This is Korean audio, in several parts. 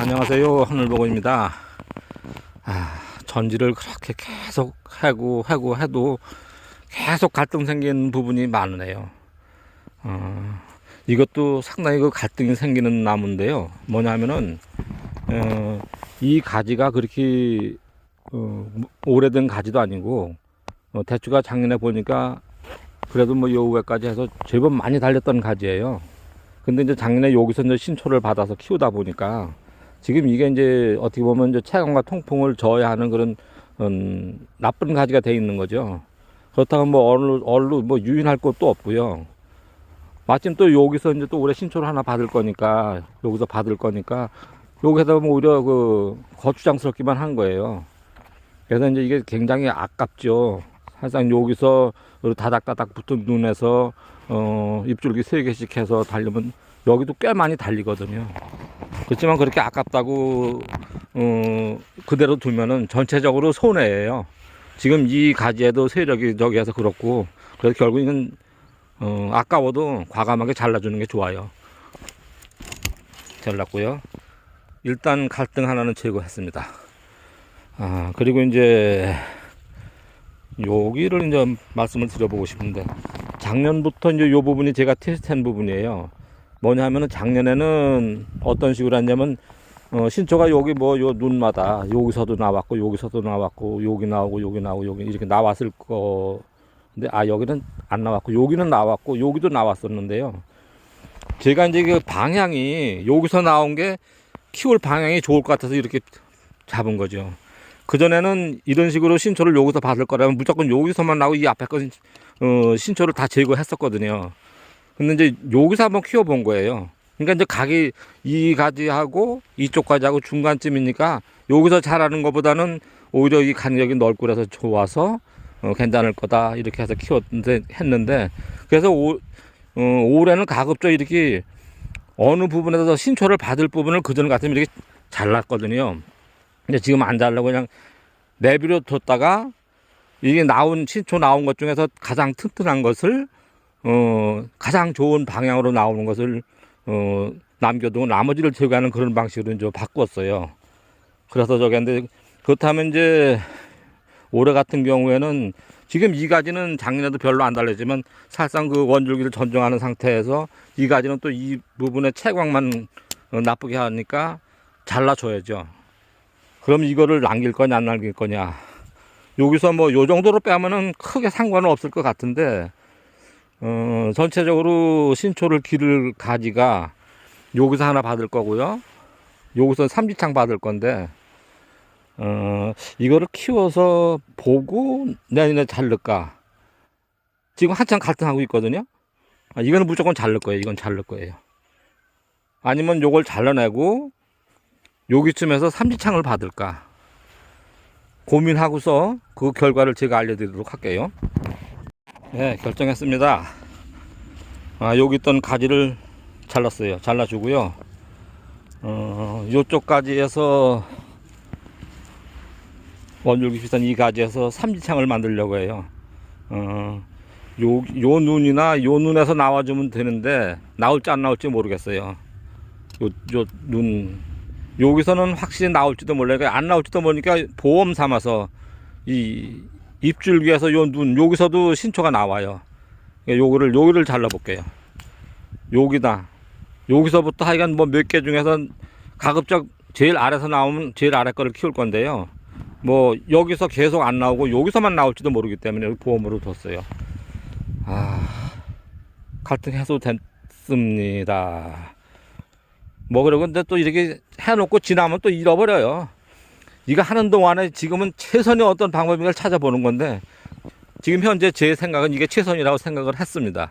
안녕하세요. 하늘보고입니다. 아, 전지를 그렇게 계속 하고 하고 해도 계속 갈등 생기는 부분이 많으네요. 어, 이것도 상당히 그 갈등이 생기는 나무인데요. 뭐냐면은 어, 이 가지가 그렇게 어, 오래된 가지도 아니고 어, 대추가 작년에 보니까 그래도 뭐 여우에까지 해서 제법 많이 달렸던 가지예요. 근데 이제 작년에 여기서 이제 신초를 받아서 키우다 보니까 지금 이게 이제 어떻게 보면 이제 체감과 통풍을 저해하는 그런 음, 나쁜 가지가 돼 있는 거죠. 그렇다고 뭐 얼루 얼루 뭐 유인할 것도 없고요. 마침 또 여기서 이제 또 올해 신초를 하나 받을 거니까 여기서 받을 거니까 여기서 뭐 오히려 그 거추장스럽기만 한 거예요. 그래서 이제 이게 굉장히 아깝죠. 사실상 여기서 다닥다닥 붙은 눈에서 어, 입줄기 세 개씩 해서 달리면 여기도 꽤 많이 달리거든요. 그렇지만 그렇게 아깝다고 어, 그대로 두면은 전체적으로 손해예요. 지금 이 가지에도 세력이 저기에서 그렇고 그래서 결국에는 어, 아까워도 과감하게 잘라주는 게 좋아요. 잘랐고요. 일단 갈등 하나는 제거했습니다. 아 그리고 이제 여기를 이제 말씀을 드려보고 싶은데 작년부터 이제 요 부분이 제가 테스트한 부분이에요. 뭐냐 하면은 작년에는 어떤 식으로 했냐면 어, 신초가 여기 뭐 요 눈마다 여기서도 나왔고 여기서도 나왔고 여기 나오고 여기 나오고 여기 이렇게 나왔을 거 근데 아 여기는 안 나왔고 여기는 나왔고 여기도 나왔었는데요. 제가 이제 그 방향이 여기서 나온 게 키울 방향이 좋을 것 같아서 이렇게 잡은 거죠. 그전에는 이런 식으로 신초를 여기서 받을 거라면 무조건 여기서만 나오고 이 앞에 거 어, 신초를 다 제거했었거든요. 근데 이제 여기서 한번 키워본 거예요. 그러니까 이제 각이 이 가지하고 이쪽 가지하고 중간쯤이니까 여기서 자라는 것보다는 오히려 이 간격이 넓고 그래서 좋아서 어, 괜찮을 거다 이렇게 해서 키웠는데 했는데 그래서 오, 어, 올해는 가급적 이렇게 어느 부분에서 신초를 받을 부분을 그전 같으면 이렇게 잘랐거든요. 근데 지금 안 잘라고 그냥 내비로 뒀다가 이게 나온 신초 나온 것 중에서 가장 튼튼한 것을 어 가장 좋은 방향으로 나오는 것을 어 남겨두고 나머지를 제거하는 그런 방식으로 이제 바꿨어요. 그래서 저기 근데 그렇다면 이제 올해 같은 경우에는 지금 이 가지는 작년에도 별로 안 달렸지만 사실상 그 원줄기를 전정하는 상태에서 이 가지는 또 이 부분에 채광만 어, 나쁘게 하니까 잘라줘야죠. 그럼 이거를 남길 거냐 안 남길 거냐 여기서 뭐 요 정도로 빼면은 크게 상관은 없을 것 같은데 어 전체적으로 신초를 기를 가지가 여기서 하나 받을 거고요. 여기서 삼지창 받을 건데 어 이거를 키워서 보고 내년에 자를까? 지금 한참 갈등하고 있거든요. 아, 이거는 무조건 자를 거예요. 이건 자를 거예요. 아니면 요걸 잘라내고 여기쯤에서 삼지창을 받을까? 고민하고서 그 결과를 제가 알려드리도록 할게요. 네, 결정했습니다. 아, 여기 있던 가지를 잘랐어요. 잘라주고요. 어, 요쪽까지 해서 원줄기 비슷한 이 가지에서 삼지창을 만들려고 해요. 어, 요, 요 눈이나 요 눈에서 나와주면 되는데 나올지 안 나올지 모르겠어요. 요, 요 눈, 여기서는 확실히 나올지도 몰라요. 안 나올지도 모르니까 보험 삼아서 이 입줄기에서 요 눈 여기서도 신초가 나와요. 그러니까 요거를 여기를 잘라 볼게요. 여기다 여기서부터 하여간 뭐 몇 개 중에서 가급적 제일 아래서 나오면 제일 아래 거를 키울 건데요. 뭐 여기서 계속 안 나오고 여기서만 나올지도 모르기 때문에 보험으로 뒀어요. 아 갈등 해소 됐습니다. 뭐 그러고 근데 또 이렇게 해놓고 지나면 또 잃어버려요. 이거 하는 동안에 지금은 최선의 어떤 방법인가를 찾아보는 건데 지금 현재 제 생각은 이게 최선이라고 생각을 했습니다.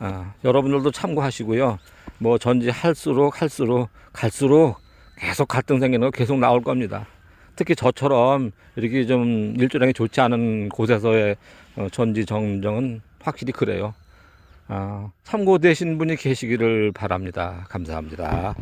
아, 여러분들도 참고하시고요. 뭐 전지 할수록 할수록 갈수록 계속 갈등 생기는 거 계속 나올 겁니다. 특히 저처럼 이렇게 좀 일조량이 좋지 않은 곳에서의 어, 전지 정정은 확실히 그래요. 아, 참고되신 분이 계시기를 바랍니다. 감사합니다.